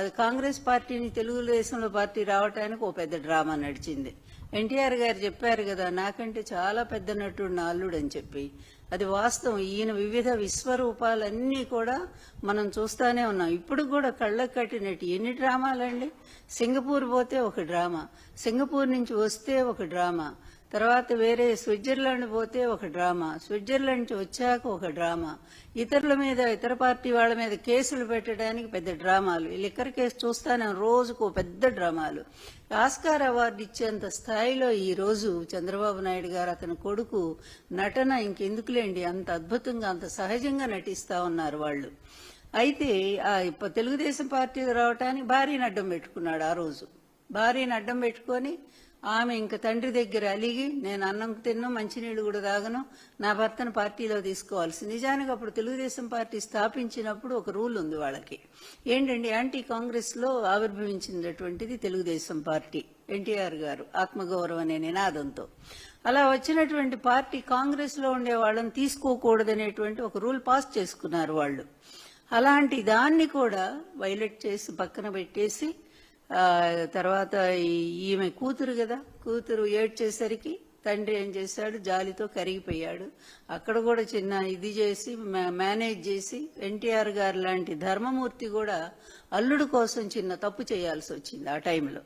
అది కాంగ్రెస్ పార్టీని తెలుగుదేశంలో పార్టీ రావటానికి ఓ పెద్ద డ్రామా నడిచింది. ఎన్టీఆర్ గారు చెప్పారు కదా నాకంటే చాలా పెద్ద నటుడు నా అల్లుడు అని చెప్పి. అది వాస్తవం. ఈయన వివిధ విశ్వరూపాలన్నీ కూడా మనం చూస్తానే ఉన్నాం. ఇప్పుడు కూడా కళ్ళకు కట్టినట్టు ఎన్ని డ్రామాలండి? సింగపూర్ పోతే ఒక డ్రామా. సింగపూర్ నుంచి వస్తే ఒక డ్రామా. తర్వాత వేరే స్విట్జర్లాండ్ పోతే ఒక డ్రామా. స్విట్జర్లాండ్ నుంచి వచ్చాక ఒక డ్రామా. ఇతరుల మీద ఇతర పార్టీ వాళ్ళ మీద కేసులు పెట్టడానికి పెద్ద డ్రామాలు. లిక్కర్ కేసు చూస్తాను రోజుకు ఓ పెద్ద డ్రామాలు. ఆస్కార్ అవార్డు ఇచ్చేంత స్థాయిలో ఈ రోజు చంద్రబాబు నాయుడు గారు అతని కొడుకు నటన ఇంకెందుకులేండి? అంత అద్భుతంగా అంత సహజంగా నటిస్తా ఉన్నారు వాళ్ళు. అయితే ఆ ఇప్ప- తెలుగుదేశం పార్టీ రావటానికి భారీని అడ్డం పెట్టుకున్నాడు ఆ రోజు. భారీని అడ్డం పెట్టుకొని ఆమె ఇంక తండ్రి దగ్గర అలిగి నేను అన్నం తిన్ను మంచినీళ్ళు కూడా తాగను నా భర్తను పార్టీలో తీసుకోవాల్సి నిజానికి అప్పుడు తెలుగుదేశం పార్టీ స్థాపించినప్పుడు ఒక రూల్ ఉంది వాళ్ళకి. ఏంటండి యాంటీ కాంగ్రెస్లో ఆవిర్భవించినటువంటిది తెలుగుదేశం పార్టీ ఎన్టీఆర్ గారు ఆత్మగౌరవం అనే నినాదంతో. అలా వచ్చినటువంటి పార్టీ కాంగ్రెస్లో ఉండే వాళ్ళని తీసుకోకూడదనేటువంటి ఒక రూల్ పాస్ చేసుకున్నారు వాళ్ళు. అలాంటి దాన్ని కూడా వైలెట్ చేసి పక్కన పెట్టేసి తర్వాత ఈమె కూతురు కదా కూతురు ఏడ్చేసరికి తండ్రి ఏం చేశాడు? జాలితో కరిగిపోయాడు. అక్కడ కూడా చిన్న ఇది చేసి మేనేజ్ చేసి ఎన్టీఆర్ గారు లాంటి ధర్మమూర్తి కూడా అల్లుడు కోసం చిన్న తప్పు చేయాల్సి వచ్చింది ఆ టైంలో.